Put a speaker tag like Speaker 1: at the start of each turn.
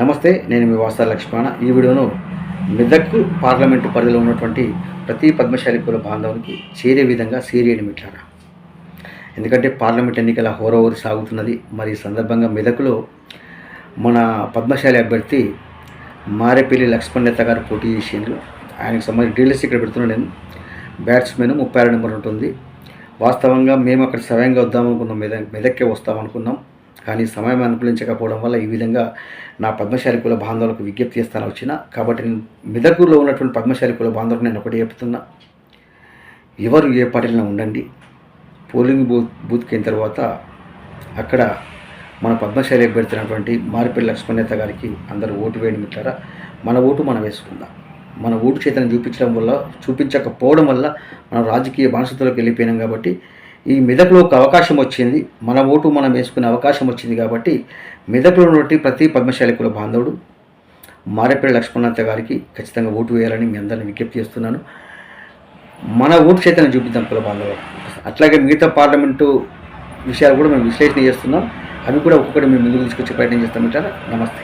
Speaker 1: నమస్తే నేను మీ వాసా లక్ష్మణ. ఈ వీడియోను మెదక్ పార్లమెంటు పరిధిలో ఉన్నటువంటి ప్రతి పద్మశాలి కుల బాంధవునికి చేరే విధంగా సీరియని మిట్లారా ఎందుకంటే పార్లమెంట్ ఎన్నికల హోరోవరి సాగుతున్నది. మరి ఈ సందర్భంగా మెదక్లో మన పద్మశాలి అభ్యర్థి మారేపల్లి లక్ష్మణ్ నేత గారు పోటీ చేసిండ్రు. ఆయనకు సంబంధించి డీలర్స్ ఇక్కడ పెడుతున్నా నేను. బ్యాట్స్మెన్ ముప్పై ఆరు నెంబర్ ఉంటుంది. వాస్తవంగా మేము అక్కడ సవయంగా వద్దాం అనుకున్నాం మెదక్ మెదక్కే వస్తామనుకున్నాం. కానీ సమయం అనుకూలించకపోవడం వల్ల ఈ విధంగా నా పద్మశాలి కుల బాంధవులకు విజ్ఞప్తి చేస్తాను వచ్చిన. కాబట్టి నేను మెదకులో ఉన్నటువంటి పద్మశాలి కుల బాంధవులకు నేను ఒకటి చెప్తున్నా. ఎవరు ఏ పార్టీలో ఉండండి. పోలింగ్ బూత్ బూత్కి అయిన తర్వాత అక్కడ మన పద్మశాలి పెడుతున్నటువంటి మారిపల్లి లక్ష్మణేత గారికి అందరూ ఓటు వేయడం మిట్లారా మన ఓటు మనం వేసుకుందాం. మన ఓటు చేతను చూపించడం వల్ల చూపించకపోవడం వల్ల మనం రాజకీయ బానిసతలోకి వెళ్ళిపోయినాం కాబట్టి ఈ మెదక్లోకి ఒక అవకాశం వచ్చింది. మన ఓటు మనం వేసుకునే అవకాశం వచ్చింది కాబట్టి మెదక్లో నుండి ప్రతి పద్మశాలి కుల బాంధవుడు మారేపల్లి లక్ష్మణనాథ గారికి ఖచ్చితంగా ఓటు వేయాలని మీ అందరిని విజ్ఞప్తి చేస్తున్నాను. మన ఓటు చేతనే చూపిద్దాం కుల బాంధవులు అట్లాగే మిగతా పార్లమెంటు విషయాలు కూడా మేము విశ్లేషణ చేస్తున్నాం. అవి కూడా ఒక్కొక్కటి మేము ముందుకు తీసుకొచ్చే ప్రయత్నం చేస్తామంటారా నమస్తే.